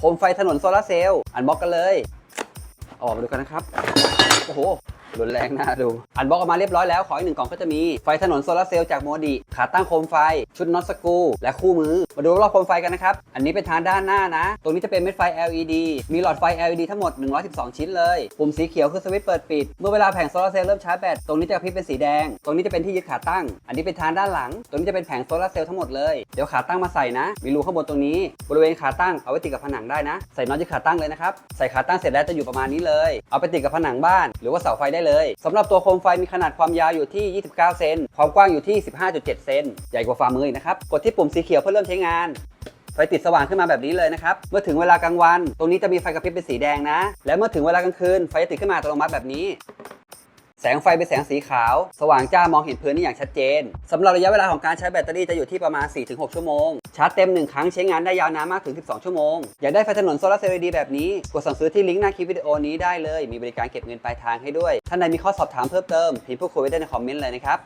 โคมไฟถนนโซลาเซลล์อันบล็อกกันเลย ออกมาดูกันนะครับ โอ้โห รุนแรงน่าดู อันบล็อกออกมาเรียบร้อยแล้ว ขออีกหนึ่งกล่องก็จะมีไฟถนนโซลาร์เซลล์จากโมดิ ขาตั้งโคมไฟ ชุดน็อตสกู และคู่มือ มาดูรอบๆโคมไฟกันนะครับ อันนี้เป็นทางด้านหน้านะ ตรงนี้จะเป็นเม็ดไฟ LED มีหลอดไฟ LED ทั้งหมด 112 ชิ้นเลย ปุ่มสีเขียวคือสวิตช์เปิดปิด เมื่อเวลาแผงโซลาร์เซลล์เริ่มชาร์จแบต ตรงนี้จะกระพริบเป็นสีแดง ตรงนี้จะเป็นที่ยึดขาตั้ง อันนี้เป็นทางด้านหลัง ตรงนี้จะเป็นแผงโซลาร์เซลล์ทั้งหมดเลย เดี๋ยวขาตั้งมาใส่นะ มีรูข้างบนตรงนี้ บริเวณขาตั้งเอาไว้ติดกับผนังได้นะ ใส่น็อตยึดขาตั้งเลยนะครับ ใส่ขาตั้งเสร็จแล้วจะอยู่ประมาณนี้เลย เอาไปติดกับผนังบ้าน หรือว่าเสาไฟได้เลยสำหรับตัวโคมไฟมีขนาดความยาวอยู่ที่ 29 เซนความกว้างอยู่ที่ 15.7 เซนใหญ่กว่าฝ่ามืออีกนะครับกดที่ปุ่มสีเขียวเพื่อเริ่มใช้งานไฟติดสว่างขึ้นมาแบบนี้เลยนะครับ เมื่อถึงเวลากลางวัน ตรงนี้จะมีไฟกระพริบเป็นสีแดงนะ และเมื่อถึงเวลากลางคืน ไฟจะติดขึ้นมาอัตโนมัติแบบนี้ สงไฟเป็นแสงสีขาว สว่างจ้ามองเห็นพื้นนี่อย่างชัดเจนสำหรับระยะเวลาของการใช้แบตเตอรี่จะอยู่ที่ประมาณ 4-6 ชั่วโมง ชาร์จเต็ม 1 ครั้งใช้งานได้ยาวนานมากถึง 12 ชั่วโมง อยากได้ไฟถนนโซลาร์เซลล์ดีแบบนี้ กดสั่งซื้อที่ลิงก์หน้าคลิปวิดีโอนี้ได้เลย มีบริการเก็บเงินปลายทางให้ด้วย ท่านใดมีข้อสอบถามเพิ่มเติมพิมพ์พูดคุยไว้ได้ในคอมเมนต์เลยนะครับ